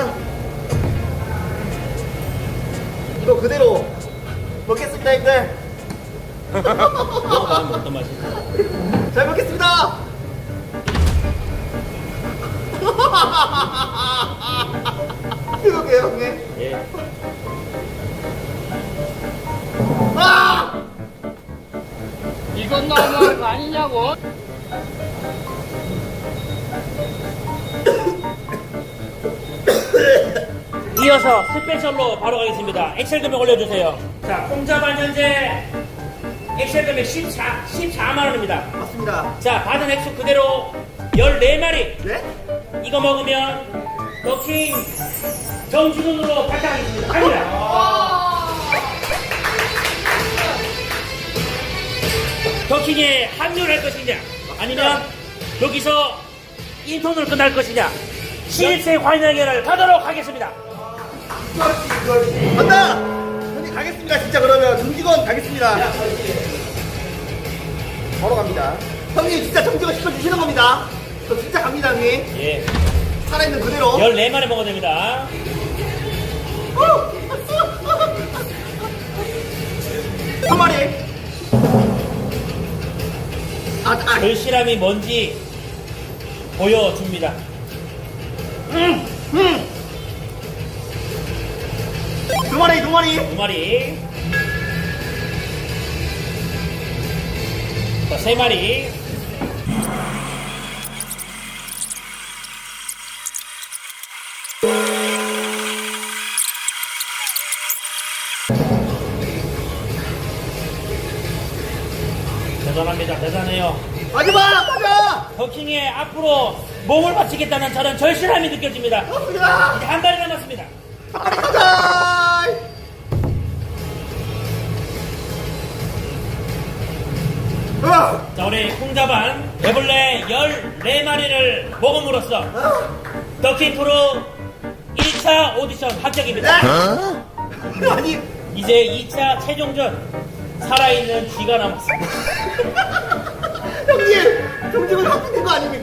아. 이거 그대로 먹겠습니다, 형들. 어떤 맛인지. 잘 먹겠습니다. 이거게요, 형님. 예. 아! 이건 너무한 거 아니냐고. 이어서 스페셜로 바로 가겠습니다. 엑셀 금액 올려주세요. 자, 공자반 현재 엑셀 금액 14, 14만 원입니다. 맞습니다. 자, 받은 액수 그대로 14마리. 네? 이거 먹으면 더킹 정주군으로 발탁하겠습니다. 갑니다. 더킹에 합류를 할 것이냐, 아니면 여기서 인턴으로 끝날 것이냐, 실세 환영회를 가도록 하겠습니다. 간다! 형님 가겠습니다, 진짜 그러면. 정직원 가겠습니다. 바로 갑니다. 형님 진짜 정직원 시켜주시는 겁니다. 저 진짜 갑니다, 형님. 예, 살아있는 그대로. 14마리 먹어도 됩니다. 한 마리. 아, 아, 절실함이 뭔지 보여줍니다. 두마 리, 두 마리. 자, 세 마리. 대단합니다. 대단해요. 마지막! 가자! 더킹에 앞으로 몸을 바치겠다는 저런 절실함이 느껴집니다. 갑니다! 이제 한 달이 남았습니다. 아! 자, 우리 콩자반 배불레 14마리를 먹음으로써 더킹 프로 1차 오디션 합격입니다. 아니, 이제 2차 최종전 살아있는 쥐가 남았습니다. 형님! 정직원 합격된 거 아닙니까?